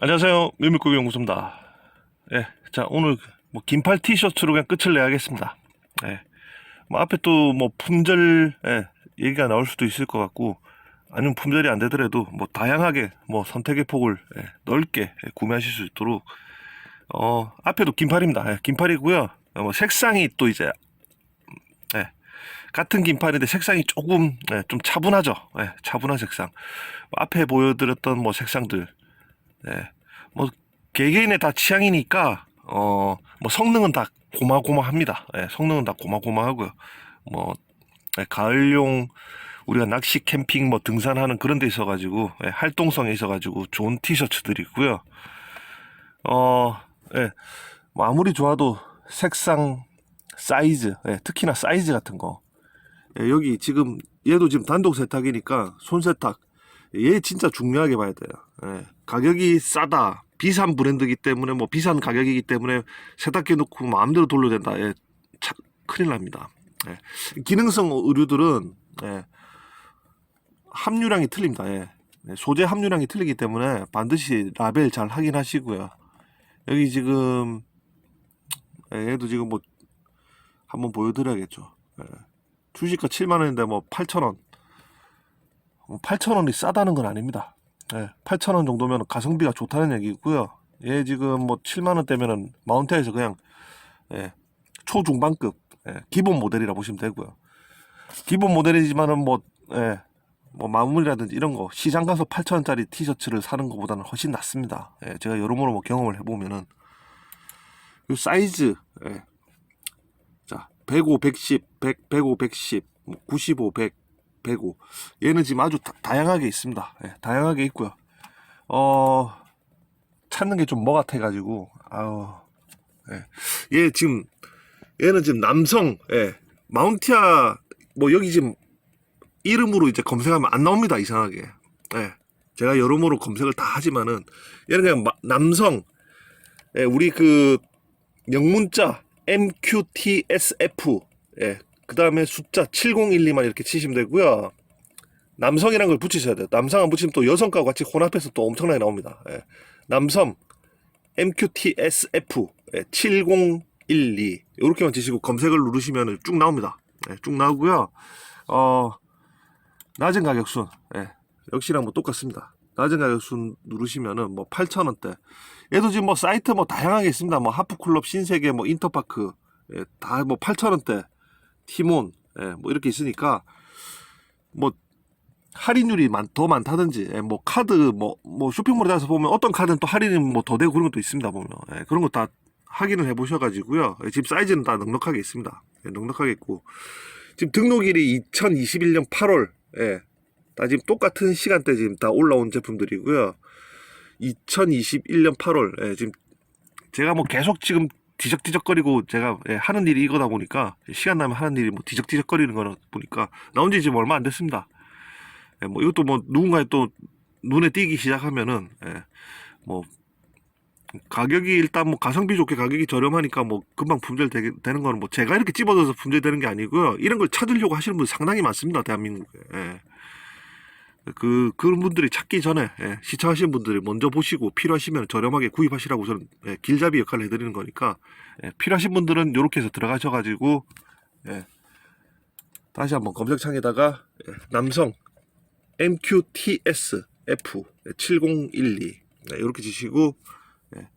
안녕하세요. 뮤미꾸기 연구소입니다. 예, 자, 오늘 뭐 긴팔 티셔츠로 그냥 끝을 내야겠습니다. 예, 뭐 앞에 또 뭐 품절, 예, 얘기가 나올 수도 있을 것 같고, 아니면 품절이 안 되더라도 뭐 다양하게 뭐 선택의 폭을 예, 넓게 예, 구매하실 수 있도록, 어, 앞에도 긴팔입니다. 예, 긴팔이고요. 어, 뭐 색상이 또 이제, 예, 같은 긴팔인데 색상이 조금 예, 좀 차분하죠. 예, 차분한 색상. 앞에 보여드렸던 뭐 색상들, 예, 뭐 개개인의 다 취향이니까 어 뭐 성능은 다 고마고마합니다. 예, 성능은 다 고마고마하고요. 뭐 예, 가을용 우리가 낚시 캠핑 뭐 등산하는 그런 데 있어 가지고 예, 활동성에 있어 가지고 좋은 티셔츠들이고요. 어, 예, 뭐 아무리 좋아도 색상, 사이즈, 예, 특히나 사이즈 같은 거. 예, 여기 지금 얘도 지금 단독 세탁이니까 손 세탁. 얘 진짜 중요하게 봐야 돼요. 예, 가격이 싸다. 비싼 브랜드이기 때문에 뭐 비싼 가격이기 때문에 세탁기 놓고 마음대로 돌려야 된다. 예, 차, 큰일 납니다. 예, 기능성 의류들은 예, 함유량이 틀립니다. 예. 네, 소재 함유량이 틀리기 때문에 반드시 라벨 잘 확인하시고요. 여기 지금 예, 얘도 지금 뭐 한번 보여드려야겠죠. 예. 주식가 7만 원인데 뭐 8천 원. 8천 원이 싸다는 건 아닙니다. 예, 8천 원 정도면 가성비가 좋다는 얘기고요. 얘 지금 뭐 7만 원대면은 마운트에서 그냥 예, 초중반급 예, 기본 모델이라 보시면 되고요. 기본 모델이지만은 뭐 예, 뭐 마무리라든지 이런 거 시장 가서 8천 원짜리 티셔츠를 사는 것보다는 훨씬 낫습니다. 예, 제가 여러모로 뭐 경험을 해보면은 이 사이즈 예. 자 105, 110, 100, 105, 110, 뭐 95, 100, 105 얘는 지금 아주 다, 양하게 있습니다. 예, 다양하게 있고요. 어 찾는 게 좀 뭐 같아가지고 아우 예. 얘 지금 얘는 지금 남성 예. 마운티아 뭐 여기 지금 이름으로 이제 검색하면 안 나옵니다 이상하게 예. 제가 여러모로 검색을 다 하지만은 얘는 그냥 마- 남성 예, 우리 그 영문자 MQTSF 예, 그 다음에 숫자 7012만 이렇게 치시면 되고요 남성이라는 걸 붙이셔야 돼요 남성 안 붙이면 또 여성과 같이 혼합해서 또 엄청나게 나옵니다 예. 남성 MQTSF 예, 7012 이렇게만 치시고 검색을 누르시면 쭉 나옵니다 예, 쭉 나오고요 어 낮은 가격순 예, 역시나 뭐 똑같습니다. 낮은 가격순 누르시면은 뭐 8,000원대. 얘도 지금 뭐 사이트 뭐 다양하게 있습니다. 뭐 하프클럽, 신세계, 뭐 인터파크 예, 다뭐 8,000원대. 티몬 예, 뭐 이렇게 있으니까 뭐 할인율이 많, 더 많다든지 예, 뭐 카드 뭐 뭐 쇼핑몰에 가서 보면 어떤 카드는 또 할인이 뭐 더 되고 그런 것도 있습니다 보면. 예, 그런 거 다 확인을 해 보셔가지고요. 예, 지금 사이즈는 다 넉넉하게 있습니다. 예, 넉넉하게 있고. 지금 등록일이 2021년 8월 예, 다 지금 똑같은 시간대 지금 다 올라온 제품들이고요. 2021년 8월 예, 지금 제가 뭐 계속 지금 뒤적뒤적거리고 제가 예, 하는 일이 이거다 보니까 시간 나면 하는 일이 뭐 뒤적뒤적거리는 거다 보니까 나온 지 지금 얼마 안 됐습니다. 예, 뭐 이것도 뭐 누군가에 또 눈에 띄기 시작하면은 예, 뭐 가격이 일단 뭐 가성비 좋게 가격이 저렴하니까 뭐 금방 품절 되게, 되는 거는 뭐 제가 이렇게 집어넣어서 품절되는 게 아니고요. 이런 걸 찾으려고 하시는 분들 상당히 많습니다. 대한민국에. 예. 그 그런 분들이 찾기 전에 예, 시청하시는 분들이 먼저 보시고 필요하시면 저렴하게 구입하시라고 저는 예, 길잡이 역할을 해드리는 거니까 예, 필요하신 분들은 이렇게 해서 들어가셔가지고 예, 다시 한번 검색창에다가 예, 남성 MQTS F 7012 이렇게 지시고 예,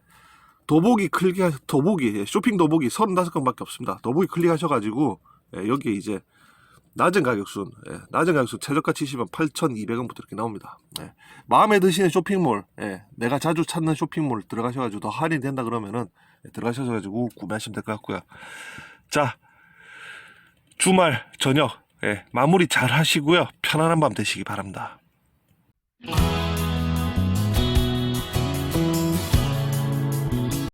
더보기 클릭하 더보기 예, 쇼핑 더보기 35건밖에 없습니다. 더보기 클릭하셔가지고 예, 여기에 이제 낮은 가격순, 예, 낮은 가격순 최저가 치시면 8,200원부터 이렇게 나옵니다. 예, 마음에 드시는 쇼핑몰, 예, 내가 자주 찾는 쇼핑몰 들어가셔가지고 더 할인 된다 그러면은 예, 들어가셔가지고 구매하시면 될 것 같고요. 자, 주말 저녁 예, 마무리 잘 하시고요. 편안한 밤 되시기 바랍니다.